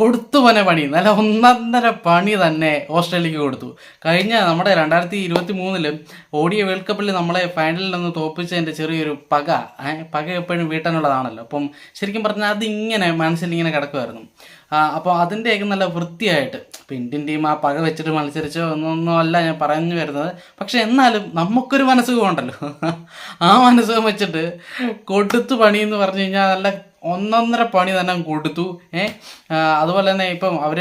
കൊടുത്തു പോലെ പണി. നല്ല ഒന്നൊന്നര പണി തന്നെ ഓസ്ട്രേലിയക്ക് കൊടുത്തു. കഴിഞ്ഞ നമ്മുടെ രണ്ടായിരത്തി ഇരുപത്തി മൂന്നിൽ ഓടിയ വേൾഡ് കപ്പിൽ നമ്മളെ ഫൈനലിൽ നിന്ന് തോപ്പിച്ചതിന്റെ ചെറിയൊരു പക. പക എപ്പോഴും വീട്ടാനുള്ളതാണല്ലോ. അപ്പം ശരിക്കും പറഞ്ഞാൽ അതിങ്ങനെ മനസ്സിൽ ഇങ്ങനെ കിടക്കുമായിരുന്നു അപ്പോൾ അതിന്റെയൊക്കെ നല്ല വൃത്തിയായിട്ട്. ഇപ്പം ഇന്ത്യൻ ടീം ആ പക വെച്ചിട്ട് മത്സരിച്ചോ എന്നൊന്നും അല്ല ഞാൻ പറഞ്ഞു വരുന്നത്. പക്ഷെ എന്നാലും നമുക്കൊരു മനസ്സുഖം ഉണ്ടല്ലോ. ആ മനസ്സുഖം വെച്ചിട്ട് കൊടുത്തു പണി എന്ന് പറഞ്ഞു കഴിഞ്ഞാൽ നല്ല ഒന്നൊന്നര പണി തന്നെ കൊടുത്തു. ഏ? അതുപോലെ തന്നെ ഇപ്പം അവർ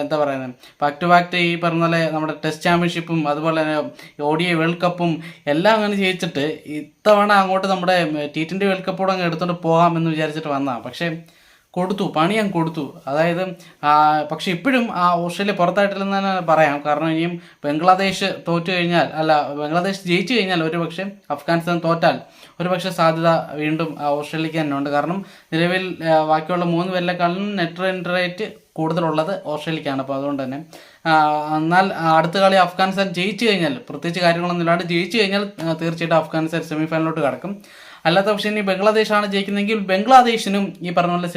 എന്താ പറയുന്നത് ബാക്ക് ടു ബാക്ക് ഈ പറഞ്ഞ പോലെ നമ്മുടെ ടെസ്റ്റ് ചാമ്പ്യൻഷിപ്പും അതുപോലെ തന്നെ ഒ ഡി വേൾഡ് കപ്പും എല്ലാം അങ്ങനെ ജയിച്ചിട്ട് ഇത്തവണ അങ്ങോട്ട് നമ്മുടെ ടി ട്വന്റി വേൾഡ് കപ്പോടെ അങ്ങ് എടുത്തോണ്ട് പോകാമെന്ന് വിചാരിച്ചിട്ട് വന്നതാണ് പക്ഷേ കൊടുത്തു പണി ഞാൻ കൊടുത്തു. അതായത് പക്ഷേ ഇപ്പോഴും ആ ഓസ്ട്രേലിയ പുറത്തായിട്ടില്ലെന്ന് തന്നെ പറയാം. കാരണം ഇനിയും ബംഗ്ലാദേശ് തോറ്റു കഴിഞ്ഞാൽ അല്ല ബംഗ്ലാദേശ് ജയിച്ചു കഴിഞ്ഞാൽ ഒരു പക്ഷേ അഫ്ഗാനിസ്ഥാൻ തോറ്റാൽ ഒരു പക്ഷേ സാധ്യത വീണ്ടും ഓസ്ട്രേലിയക്ക് തന്നെ ഉണ്ട്. കാരണം നിലവിൽ ബാക്കിയുള്ള മൂന്ന് പേരിലേക്കാളും നെറ്റ് റൺ റേറ്റ് കൂടുതലുള്ളത് ഓസ്ട്രേലിയക്കാണ്. അപ്പോൾ അതുകൊണ്ട് തന്നെ എന്നാൽ അടുത്ത കളി അഫ്ഗാനിസ്ഥാൻ ജയിച്ചു കഴിഞ്ഞാൽ പ്രത്യേകിച്ച് കാര്യങ്ങളൊന്നും ഇല്ലാണ്ട് ജയിച്ചു കഴിഞ്ഞാൽ തീർച്ചയായിട്ടും അഫ്ഗാനിസ്ഥാൻ സെമിഫൈനലിലോട്ട് കടക്കും. അല്ലാത്ത പക്ഷേ ഇനി ബംഗ്ലാദേശാണ് ജയിക്കുന്നതെങ്കിൽ ബംഗ്ലാദേശിനും ഈ പറഞ്ഞ പോലെ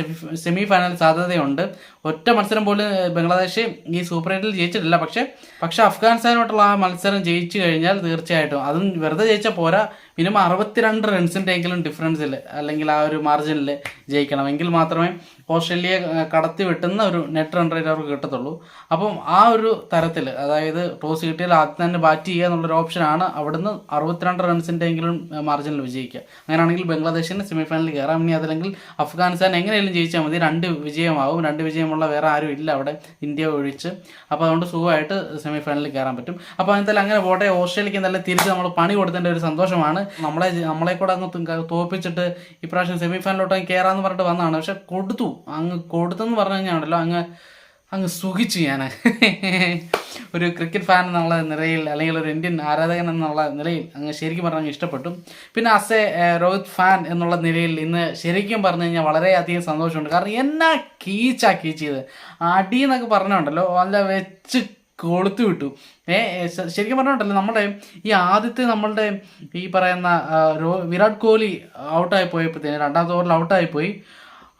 സെമി ഫൈനൽ സാധ്യതയുണ്ട്. ഒറ്റ മത്സരം പോലും ബംഗ്ലാദേശ് ഈ സൂപ്പർ എയ്റ്റിൽ ജയിച്ചിട്ടില്ല. പക്ഷേ പക്ഷെ അഫ്ഗാനിസ്ഥാനുമായിട്ടുള്ള ആ മത്സരം ജയിച്ചു കഴിഞ്ഞാൽ തീർച്ചയായിട്ടും അതും വെറുതെ ജയിച്ചാൽ പോരാ. മിനിമം അറുപത്തിരണ്ട് റൺസിന്റെ എങ്കിലും ഡിഫറൻസിൽ അല്ലെങ്കിൽ ആ ഒരു മാർജിനിൽ ജയിക്കണം. എങ്കിൽ മാത്രമേ ഓസ്ട്രേലിയ കടത്തി വെട്ടുന്ന ഒരു നെറ്റ് റൺ റേറ്റ് അവർക്ക് കിട്ടത്തുള്ളൂ. അപ്പം ആ ഒരു തരത്തിൽ അതായത് ടോസ് കിട്ടിയാൽ ആദ്യം തന്നെ ബാറ്റ് ചെയ്യുക എന്നുള്ളൊരു ഓപ്ഷനാണ് അവിടുന്ന് അറുപത്തിരണ്ട് റൺസിന്റെ എങ്കിലും മാർജിനിൽ വിജയിക്കുക. അങ്ങനെയാണെങ്കിൽ ബംഗ്ലാദേശിന് സെമിഫൈനലിൽ കയറാം. ഇനി അതല്ലെങ്കിൽ അഫ്ഗാനിസ്ഥാൻ എങ്ങനെയെങ്കിലും ജയിച്ചാൽ മതി. രണ്ട് വിജയമാവും. രണ്ട് വിജയമുള്ള വേറെ ആരും ഇല്ല അവിടെ. ഇന്ത്യ ഒഴിച്ച്. അപ്പോൾ അതുകൊണ്ട് സുഖമായിട്ട് സെമിഫൈനലിൽ കയറാൻ പറ്റും. അപ്പോൾ എന്തായാലും അങ്ങനെ പോട്ടെ. ഓസ്ട്രേലിയക്ക് നല്ല തിരിച്ച് നമ്മൾ പണി കൊടുത്തതിന്റെ ഒരു സന്തോഷമാണ്. നമ്മളെ നമ്മളെ കൂടെ അങ്ങ് തോപ്പിച്ചിട്ട് ഇപ്രാവശ്യം സെമി ഫൈനലിലോട്ട് അങ്ങ് കയറാമെന്ന് പറഞ്ഞിട്ട് വന്നതാണ്. പക്ഷെ കൊടുത്തു. അങ്ങ് കൊടുത്തെന്ന് പറഞ്ഞു കഴിഞ്ഞാണല്ലോ അങ്ങ് അങ്ങ് സുഖിച്ചു ഞാൻ ഒരു ക്രിക്കറ്റ് ഫാൻ എന്നുള്ള നിലയിൽ അല്ലെങ്കിൽ ഒരു ഇന്ത്യൻ ആരാധകൻ എന്നുള്ള നിലയിൽ അങ്ങ് ശരിക്കും പറഞ്ഞാൽ ഇഷ്ടപ്പെട്ടു. പിന്നെ അസ് രോഹിത് ഫാൻ എന്നുള്ള നിലയിൽ ഇന്ന് ശരിക്കും പറഞ്ഞു കഴിഞ്ഞാൽ വളരെയധികം സന്തോഷമുണ്ട്. കാരണം എന്നാ കീച്ചാ കീച്ചത്? അടി എന്നൊക്കെ പറഞ്ഞുണ്ടല്ലോ അല്ല വെച്ച് കൊളുത്തു വിട്ടു. ഏ ശരിക്കും പറഞ്ഞിട്ടല്ലോ നമ്മുടെ ഈ ആദ്യത്തെ നമ്മളുടെ ഈ പറയുന്ന വിരാട് കോഹ്ലി ഔട്ടായി പോയപ്പോഴത്തേന് രണ്ടാമത്തെ ഓവറിൽ ഔട്ടായി പോയി.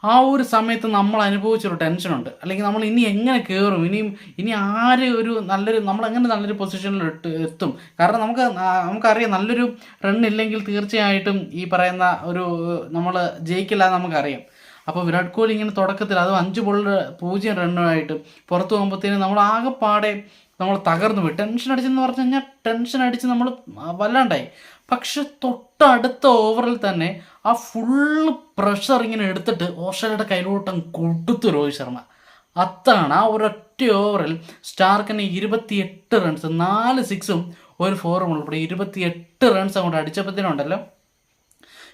ആ ഒരു സമയത്ത് നമ്മൾ അനുഭവിച്ചൊരു ടെൻഷനുണ്ട്. അല്ലെങ്കിൽ നമ്മൾ ഇനി എങ്ങനെ കയറും ഇനിയും ഇനി ആര് ഒരു നല്ലൊരു നമ്മൾ എങ്ങനെ നല്ലൊരു പൊസിഷനിൽ എത്തും? കാരണം നമുക്ക് നമുക്കറിയാം നല്ലൊരു റൺ ഇല്ലെങ്കിൽ തീർച്ചയായിട്ടും ഈ പറയുന്ന ഒരു നമ്മൾ ജയിക്കില്ല എന്ന് നമുക്കറിയാം. അപ്പോൾ വിരാട് കോഹ്ലി ഇങ്ങനെ തുടക്കത്തിൽ അതും അഞ്ച് ബോൾ പൂജ്യം റണ്ണുമായിട്ട് പുറത്തു പോകുമ്പോഴത്തേനും നമ്മൾ ആകെപ്പാടെ നമ്മൾ തകർന്നു പോയി. ടെൻഷൻ അടിച്ചെന്ന് പറഞ്ഞു കഴിഞ്ഞാൽ ടെൻഷൻ അടിച്ച് നമ്മൾ വല്ലാണ്ടായി. പക്ഷെ തൊട്ടടുത്ത ഓവറിൽ തന്നെ ആ ഫുള്ള് പ്രഷർ ഇങ്ങനെ എടുത്തിട്ട് ഓസ്ട്രേലിയയുടെ കയ്യിലോട്ടം കൊടുത്തു രോഹിത് ശർമ്മ. അത്താണ് ആ ഒരൊറ്റ ഓവറിൽ സ്റ്റാർക്കിന് ഇരുപത്തിയെട്ട് റൺസ് നാല് സിക്സും ഒരു ഫോറും ഉൾപ്പെടെ ഇരുപത്തിയെട്ട് റൺസ് അങ്ങോട്ട് അടിച്ചപ്പോഴത്തേനുണ്ടല്ലോ.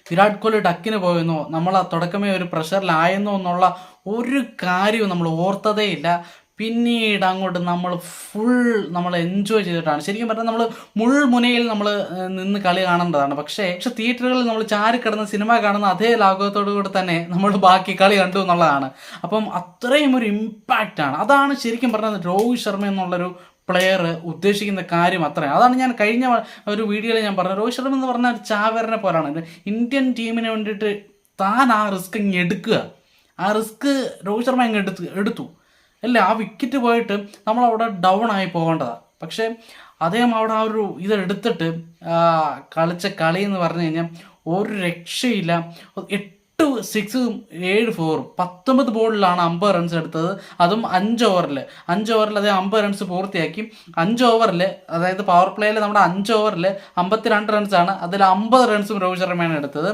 വിരാട് കോഹ്ലി ഡക്കിന് പോയെന്നോ നമ്മൾ ആ തുടക്കമേ ഒരു പ്രഷറിലായെന്നോ എന്നുള്ള ഒരു കാര്യവും നമ്മൾ ഓർത്തതേ ഇല്ല പിന്നീട് അങ്ങോട്ട് നമ്മൾ ഫുൾ നമ്മൾ എൻജോയ് ചെയ്തിട്ടാണ്. ശരിക്കും പറഞ്ഞാൽ നമ്മൾ മുൾമുനയിൽ നമ്മൾ നിന്ന് കളി കാണേണ്ടതാണ്. പക്ഷേ പക്ഷെ തിയേറ്ററുകളിൽ നമ്മൾ ചാരി കിടന്ന് സിനിമ കാണുന്ന അതേ ലാഘവത്തോടു കൂടി തന്നെ നമ്മൾ ബാക്കി കളി കണ്ടു എന്നുള്ളതാണ്. അപ്പം അത്രയും ഒരു ഇമ്പാക്റ്റ് ആണ്. അതാണ് ശരിക്കും പറഞ്ഞത് രോഹിത് ശർമ്മ എന്നുള്ളൊരു പ്ലെയർ ഉദ്ദേശിക്കുന്ന കാര്യം അത്രയും. അതാണ് ഞാൻ കഴിഞ്ഞ ഒരു വീഡിയോയിൽ ഞാൻ പറഞ്ഞത്. രോഹിത് ശർമ്മ എന്ന് പറഞ്ഞാൽ ചാവേറിനെ പോലാണ് ഇന്ത്യൻ ടീമിന് വേണ്ടിയിട്ട് താൻ ആ റിസ്ക് ഇങ്ങ് എടുക്കുക. ആ റിസ്ക് രോഹിത് ശർമ്മ അങ്ങ് എടുത്തു എടുത്തു. അല്ലേ ആ വിക്കറ്റ് പോയിട്ട് നമ്മൾ അവിടെ ഡൗൺ ആയി പോകേണ്ടതാണ് പക്ഷേ അദ്ദേഹം അവിടെ ആ ഒരു ഇതെടുത്തിട്ട് കളിച്ച കളി എന്ന് പറഞ്ഞു കഴിഞ്ഞാൽ ഒരു രക്ഷയില്ല. എട്ട് സിക്സും ഏഴ് ഫോറും പത്തൊമ്പത് ബോളിലാണ് അമ്പത് റൺസ് എടുത്തത്. അതും അഞ്ച് ഓവറിൽ അഞ്ച് ഓവറിൽ അദ്ദേഹം അമ്പത് റൺസ് പൂർത്തിയാക്കി. അഞ്ച് ഓവറിൽ അതായത് പവർ പ്ലേയിൽ നമ്മുടെ അഞ്ച് ഓവറിൽ അമ്പത്തിരണ്ട് റൺസാണ് അതിൽ അമ്പത് റൺസും രോഹിത് ശർമ്മയാണ് എടുത്തത്.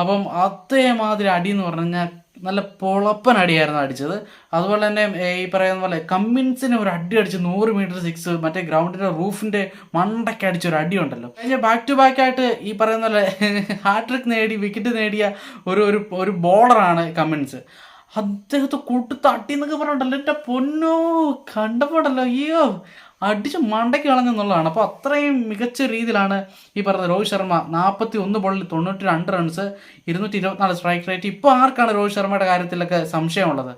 അപ്പം അതേമാതിരി അടി എന്ന് പറഞ്ഞു കഴിഞ്ഞാൽ നല്ല പൊളപ്പൻ അടിയായിരുന്നു അടിച്ചത്. അതുപോലെ തന്നെ ഈ പറയുന്ന പോലെ കമ്മിൻസിന് ഒരു അടി അടിച്ച് നൂറ് മീറ്റർ സിക്സ് മറ്റേ ഗ്രൗണ്ടിന്റെ റൂഫിന്റെ മണ്ടയ്ക്ക് അടിച്ച ഒരു അടി ഉണ്ടല്ലോ. കഴിഞ്ഞ ബാക്ക് ടു ബാക്ക് ആയിട്ട് ഈ പറയുന്ന പോലെ ഹാട്രിക് നേടി വിക്കറ്റ് നേടിയ ഒരു ഒരു ഒരു ബോളറാണ് കമ്മിൻസ്. അദ്ദേഹത്തെ കൂട്ട് തട്ടി എന്നൊക്കെ പറഞ്ഞിട്ടല്ലോ എന്റെ പൊന്നോ കണ്ടപ്പോണ്ടല്ലോ അയ്യോ. അടിച്ച് മണ്ടയ്ക്ക് കളഞ്ഞെന്നുള്ളതാണ്. അപ്പോൾ അത്രയും മികച്ച രീതിയിലാണ് ഈ പറഞ്ഞ രോഹിത് ശർമ്മ നാൽപ്പത്തി ഒന്ന് ബോളിൽ തൊണ്ണൂറ്റി രണ്ട് റൺസ് ഇരുന്നൂറ്റി ഇരുപത്തിനാല് സ്ട്രൈക്ക് റേറ്റ് ഇപ്പോൾ ആർക്കാണ് രോഹിത് ശർമ്മയുടെ കാര്യത്തിലൊക്കെ സംശയമുള്ളത്?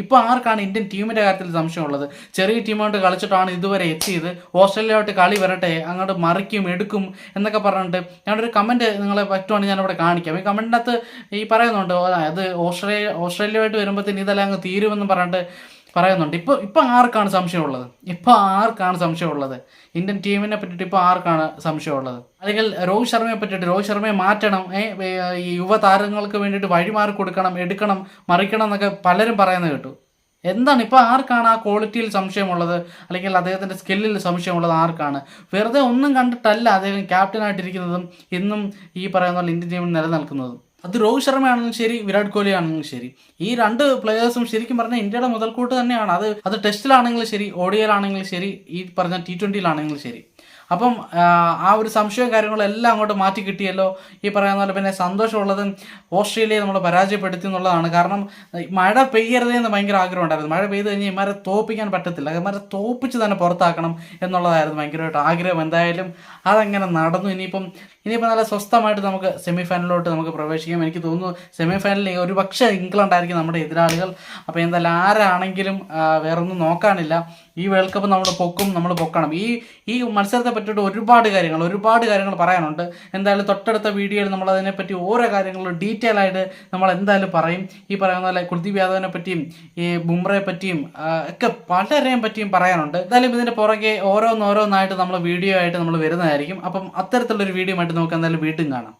ഇപ്പോൾ ആർക്കാണ് ഇന്ത്യൻ ടീമിന്റെ കാര്യത്തിൽ സംശയമുള്ളത്? ചെറിയ ടീമായിട്ട് കളിച്ചിട്ടാണ് ഇതുവരെ എത്തിയത്. ഓസ്ട്രേലിയയായിട്ട് കളി വരട്ടെ അങ്ങോട്ട് മറിക്കും എടുക്കും എന്നൊക്കെ പറഞ്ഞിട്ട് ഞാനൊരു കമന്റ് നിങ്ങളെ പറ്റുവാണെങ്കിൽ ഞാനിവിടെ കാണിക്കാം. ഈ കമന്റിനകത്ത് ഈ പറയുന്നുണ്ട് അത് ഓസ്ട്രേലിയ ഓസ്ട്രേലിയയുമായിട്ട് വരുമ്പോഴത്തേന് ഇതെല്ലാം അങ്ങ് തീരുമെന്ന് പറഞ്ഞിട്ട് പറയുന്നുണ്ട്. ഇപ്പോൾ ഇപ്പം ആർക്കാണ് സംശയമുള്ളത്? ഇപ്പോൾ ആർക്കാണ് സംശയമുള്ളത്? ഇന്ത്യൻ ടീമിനെ പറ്റിയിട്ട് ഇപ്പോൾ ആർക്കാണ് സംശയമുള്ളത്? അല്ലെങ്കിൽ രോഹിത് ശർമ്മയെ പറ്റിയിട്ട് രോഹിത് ശർമ്മയെ മാറ്റണം ഈ യുവതാരങ്ങൾക്ക് വേണ്ടിയിട്ട് വഴിമാറി കൊടുക്കണം എടുക്കണം മറിക്കണം എന്നൊക്കെ പലരും പറയുന്നത് കേട്ടു. എന്താണ് ഇപ്പോൾ ആർക്കാണ് ആ ക്വാളിറ്റിയിൽ സംശയമുള്ളത്? അല്ലെങ്കിൽ അദ്ദേഹത്തിന്റെ സ്കില്ലിൽ സംശയമുള്ളത് ആർക്കാണ്? വെറുതെ ഒന്നും കണ്ടിട്ടല്ല അദ്ദേഹം ക്യാപ്റ്റനായിട്ടിരിക്കുന്നതും ഇന്നും ഈ പറയുന്ന ഇന്ത്യൻ ടീമിൽ നിലനിൽക്കുന്നതും. അത് രോഹിത് ശർമ്മയാണെങ്കിലും ശരി വിരാട് കോഹ്ലി ആണെങ്കിലും ശരി. ഈ രണ്ട് പ്ലെയേഴ്സും ശരിക്കും പറഞ്ഞാൽ ഇന്ത്യയുടെ മുതൽക്കൂട്ട് തന്നെയാണ്. അത് അത് ടെസ്റ്റിലാണെങ്കിലും ശരി ഓഡിയയിലാണെങ്കിലും ശരി ഈ പറഞ്ഞ ടി ട്വന്റിയിലാണെങ്കിലും ശരി. അപ്പം ആ, ഒരു സംശയവും കാര്യങ്ങളും എല്ലാം അങ്ങോട്ട് മാറ്റി കിട്ടിയല്ലോ. ഈ പറയുന്ന പോലെ പിന്നെ സന്തോഷമുള്ളത് ഓസ്ട്രേലിയയെ നമ്മൾ പരാജയപ്പെടുത്തി എന്നുള്ളതാണ്. കാരണം മഴ പെയ്യരുതേ എന്ന് ഭയങ്കര ആഗ്രഹം ഉണ്ടായിരുന്നു. മഴ പെയ്ത് കഴിഞ്ഞാൽ ഇമാരെ തോപ്പിക്കാൻ പറ്റത്തില്ല. ഇമാരെ തോപ്പിച്ച് തന്നെ പുറത്താക്കണം എന്നുള്ളതായിരുന്നു ഭയങ്കരമായിട്ട് ആഗ്രഹം. എന്തായാലും അതങ്ങനെ നടന്നു. ഇനിയിപ്പം ഇനിയിപ്പോൾ നല്ല സ്വസ്ഥമായിട്ട് നമുക്ക് സെമി ഫൈനലിലോട്ട് നമുക്ക് പ്രവേശിക്കാം. എനിക്ക് തോന്നുന്നു സെമി ഫൈനലിൽ ഒരു പക്ഷേ ഇംഗ്ലണ്ടായിരിക്കും നമ്മുടെ എതിരാളികൾ. അപ്പോൾ എന്തായാലും ആരാണെങ്കിലും വേറൊന്നും നോക്കാനില്ല. ഈ വേൾഡ് കപ്പ് നമ്മൾ പൊക്കും നമ്മൾ പൊക്കണം. ഈ ഈ മത്സരത്തെ പറ്റിയിട്ട് ഒരുപാട് കാര്യങ്ങൾ ഒരുപാട് കാര്യങ്ങൾ പറയാനുണ്ട്. എന്തായാലും തൊട്ടടുത്ത വീഡിയോയിൽ നമ്മൾ അതിനെപ്പറ്റി ഓരോ കാര്യങ്ങളും ഡീറ്റെയിൽ ആയിട്ട് നമ്മൾ എന്തായാലും പറയും. ഈ പറയുന്ന പോലെ കുൽദീപ് യാദവിനെ പറ്റിയും ഈ ബുംറയെ പറ്റിയും ഒക്കെ പലരെയും പറ്റിയും പറയാനുണ്ട്. എന്തായാലും ഇതിന്റെ പുറകെ ഓരോന്നോരോന്നായിട്ട് നമ്മൾ വീഡിയോ ആയിട്ട് നമ്മൾ വരുന്നതായിരിക്കും. അപ്പം അത്തരത്തിലുള്ളൊരു വീഡിയോ ആയിട്ട് നമുക്ക് എന്തായാലും വീട്ടും കാണാം.